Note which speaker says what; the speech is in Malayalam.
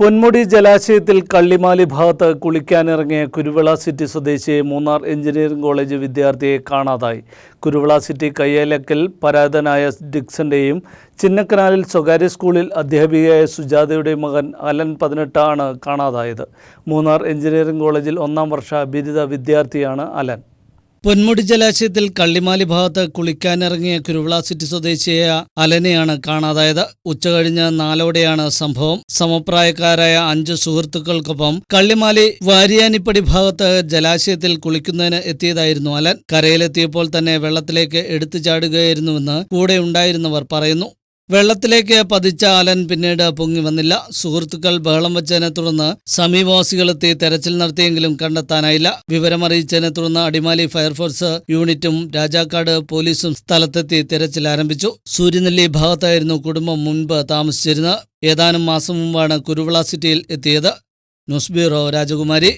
Speaker 1: പൊന്മുടി ജലാശയത്തിൽ കള്ളിമാലി ഭാഗത്ത് കുളിക്കാനിറങ്ങിയ കുരുവിള സിറ്റി സ്വദേശിയെ മൂന്നാർ എഞ്ചിനീയറിംഗ് കോളേജ് വിദ്യാർത്ഥിയെ കാണാതായി. കുരുവിള സിറ്റി കയ്യേലക്കൽ പരാതനായ ഡിക്സന്റെയും ചിന്നക്കനാലിൽ സ്വകാര്യ സ്കൂളിൽ അധ്യാപികയായ സുജാതയുടെ മകൻ അലൻ പതിനെട്ടാണ് കാണാതായത്. മൂന്നാർ എഞ്ചിനീയറിംഗ് കോളേജിൽ ഒന്നാം വർഷ ബിരുദ വിദ്യാർത്ഥിയാണ് അലൻ. പൊന്മുടി ജലാശയത്തിൽ കള്ളിമാലി ഭാഗത്ത് കുളിക്കാനിറങ്ങിയ കുരുവിള സിറ്റി സ്വദേശിയായ അലനെയാണ് കാണാതായത്. ഉച്ചകഴിഞ്ഞ് നാലോടെയാണ് സംഭവം. സമപ്രായക്കാരായ അഞ്ച് സുഹൃത്തുക്കൾക്കൊപ്പം കള്ളിമാലി വാരിയാനിപ്പടി ഭാഗത്ത് ജലാശയത്തിൽ കുളിക്കുന്നതിന് എത്തിയതായിരുന്നു അലൻ. കരയിലെത്തിയപ്പോൾ തന്നെ വെള്ളത്തിലേക്ക് എടുത്തു ചാടുകയായിരുന്നുവെന്ന് കൂടെ ഉണ്ടായിരുന്നവർ പറയുന്നു. വെള്ളത്തിലേക്ക് പതിച്ച അലൻ പിന്നീട് പൊങ്ങി വന്നില്ല. സുഹൃത്തുക്കൾ ബഹളം വെച്ചതിനെ തുടർന്ന് സമീപവാസികളെത്തി തെരച്ചിൽ നടത്തിയെങ്കിലും കണ്ടെത്താനായില്ല. വിവരമറിയിച്ചതിനെ തുടർന്ന് അടിമാലി ഫയർഫോഴ്സ് യൂണിറ്റും രാജാക്കാട് പോലീസും സ്ഥലത്തെത്തി തെരച്ചിൽ ആരംഭിച്ചു. സൂര്യനെല്ലി ഭാഗത്തായിരുന്നു കുടുംബം മുൻപ് താമസിച്ചിരുന്നത്. ഏതാനും മാസം മുമ്പാണ് കുരുവിള സിറ്റിയിൽ എത്തിയത്. ന്യൂസ് ബ്യൂറോ രാജകുമാരി.